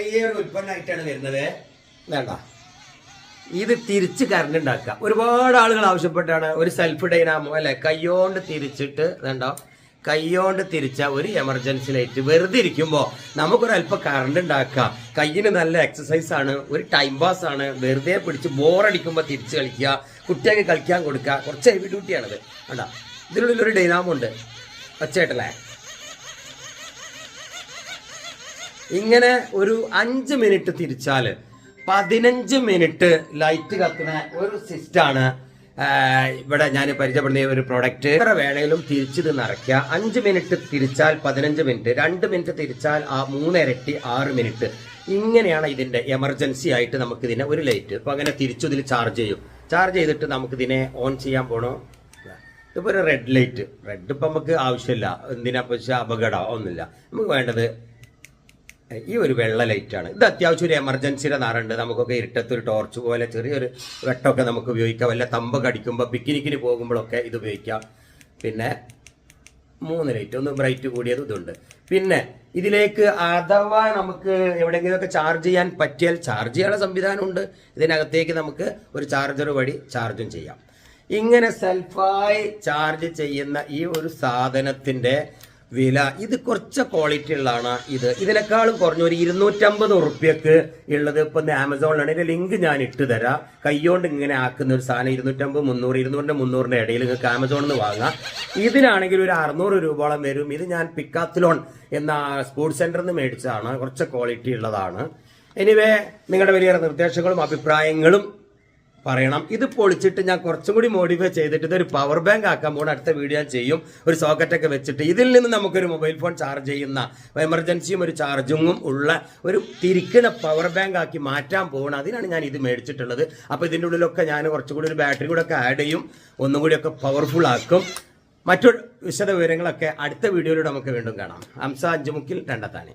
ചെറിയൊരു ഉൽപ്പന്നമായിട്ടാണ് വരുന്നത്. വേണ്ട. ഇത് തിരിച്ച് കറണ്ട് ഉണ്ടാക്കുക ഒരുപാട് ആളുകൾ ആവശ്യപ്പെട്ടാണ് ഒരു സെൽഫ് ഡൈനാമോ അല്ലെ? കയ്യോണ്ട് തിരിച്ചിട്ട് വേണ്ടോ. കയ്യോണ്ട് തിരിച്ച ഒരു എമർജൻസി ലൈറ്റ് വെറുതെ ഇരിക്കുമ്പോൾ നമുക്കൊരല്പം കറണ്ട് ഉണ്ടാക്കുക കയ്യിന് നല്ല എക്സസൈസ് ആണ് ഒരു ടൈം പാസ് ആണ്. വെറുതെ പിടിച്ച് ബോറടിക്കുമ്പോൾ തിരിച്ച് കളിക്കുക. കുട്ടികൾക്ക് കളിക്കാൻ കൊടുക്കുക. കുറച്ച് ഹെവി ഡ്യൂട്ടിയാണത് വേണ്ട. ഇതിനുള്ളിൽ ഒരു ഡൈനാമോ ഉണ്ട്. ഒച്ചയായിട്ടല്ലേ ഇങ്ങനെ ഒരു അഞ്ച് മിനിറ്റ് തിരിച്ചാൽ പതിനഞ്ച് മിനിറ്റ് ലൈറ്റ് കത്തുന്ന ഒരു സിസ്റ്റാണ് ഇവിടെ ഞാൻ പരിചയപ്പെടുന്ന ഒരു പ്രോഡക്റ്റ് എത്ര വേണേലും തിരിച്ചിത് നിറയ്ക്കുക. അഞ്ച് മിനിറ്റ് തിരിച്ചാൽ പതിനഞ്ച് മിനിറ്റ് രണ്ട് മിനിറ്റ് തിരിച്ചാൽ ആ മൂന്നിരട്ടി ആറ് മിനിറ്റ്. ഇങ്ങനെയാണ് ഇതിന്റെ എമർജൻസി ആയിട്ട് നമുക്ക് ഇതിനെ ഒരു ലൈറ്റ് അപ്പോൾ അങ്ങനെ തിരിച്ചു ഇതിൽ ചാർജ് ചെയ്യും. ചാർജ് ചെയ്തിട്ട് നമുക്ക് ഇതിനെ ഓൺ ചെയ്യാൻ പോണോ? ഇതിപ്പോൾ ഒരു റെഡ് ലൈറ്റ് റെഡ് ഇപ്പം നമുക്ക് ആവശ്യമില്ല. എന്തിനാ? പക്ഷേ അപകടം ഒന്നുമില്ല. നമുക്ക് വേണ്ടത് ഈ ഒരു വെള്ള ലൈറ്റാണ് ഇത് അത്യാവശ്യം ഒരു എമർജൻസിയുടെ നാറുണ്ട്. നമുക്കൊക്കെ ഇരുട്ടത്ത് ഒരു ടോർച്ച് പോലെ ചെറിയൊരു വെട്ടമൊക്കെ നമുക്ക് ഉപയോഗിക്കാം. വല്ല തമ്പ് കടിക്കുമ്പോൾ പിക്നിക്കിന് പോകുമ്പോഴൊക്കെ ഇത് ഉപയോഗിക്കാം. പിന്നെ മൂന്ന് ലൈറ്റ് ഒന്ന് ബ്രൈറ്റ് കൂടിയത് ഇതുണ്ട്. പിന്നെ ഇതിലേക്ക് അഥവാ നമുക്ക് എവിടെയെങ്കിലുമൊക്കെ ചാർജ് ചെയ്യാൻ പറ്റിയാൽ ചാർജ് ചെയ്യാനുള്ള സംവിധാനമുണ്ട്. ഇതിനകത്തേക്ക് നമുക്ക് ഒരു ചാർജർ വഴി ചാർജും ചെയ്യാം. ഇങ്ങനെ സെൽഫായി ചാർജ് ചെയ്യുന്ന ഈ ഒരു സാധനത്തിന്റെ വില. ഇത് കുറച്ച് ക്വാളിറ്റി ഉള്ളതാണ് ഇത്. ഇതിനേക്കാളും കുറഞ്ഞ ഒരു ഇരുന്നൂറ്റമ്പത് ഉറുപ്പ്യക്ക് ഉള്ളത് ഇപ്പൊ ആമസോണിലാണ്. ഇതിന്റെ ലിങ്ക് ഞാൻ ഇട്ട് തരാം. കൈകൊണ്ട് ഇങ്ങനെ ആക്കുന്ന ഒരു സാധനം ഇരുന്നൂറ്റമ്പത് മുന്നൂറ് ഇരുന്നൂറിന്റെ മുന്നൂറിന്റെ ഇടയിൽ നിങ്ങൾക്ക് ആമസോണിൽ നിന്ന് വാങ്ങാം. ഇതിനാണെങ്കിൽ ഒരു അറുന്നൂറ് രൂപയോളം വരും. ഇത് ഞാൻ പിക്കാത്തിലോൺ എന്ന സ്പോർട്സ് സെന്ററിൽ നിന്ന് മേടിച്ചതാണ്. കുറച്ച് ക്വാളിറ്റി ഉള്ളതാണ്. എനിവേ നിങ്ങളുടെ വലിയ നിർദ്ദേശങ്ങളും അഭിപ്രായങ്ങളും പറയണം. ഇത് പൊളിച്ചിട്ട് ഞാൻ കുറച്ചും കൂടി മോഡിഫൈ ചെയ്തിട്ട് ഇതൊരു പവർ ബാങ്ക് ആക്കാൻ പോകണം അടുത്ത വീഡിയോ ഞാൻ ചെയ്യും. ഒരു സോക്കറ്റൊക്കെ വെച്ചിട്ട് ഇതിൽ നിന്ന് നമുക്കൊരു മൊബൈൽ ഫോൺ ചാർജ് ചെയ്യുന്ന എമർജൻസിയും ഒരു ചാർജിങ്ങും ഉള്ള ഒരു തിരിക്കണ പവർ ബാങ്ക് ആക്കി മാറ്റാൻ പോകണം അതിനാണ് ഞാൻ ഇത് മേടിച്ചിട്ടുള്ളത്. അപ്പോൾ ഇതിന്റെ ഉള്ളിലൊക്കെ ഞാൻ കുറച്ചും കൂടി ഒരു ബാറ്ററി കൂടെ ഒക്കെ ആഡ് ചെയ്യും. ഒന്നും കൂടിയൊക്കെ പവർഫുൾ ആക്കും. മറ്റു വിശദ വിവരങ്ങളൊക്കെ അടുത്ത വീഡിയോയിലൂടെ നമുക്ക് വീണ്ടും കാണാം. ഹംസ അഞ്ചുമുക്കിൽ രണ്ടത്താണി.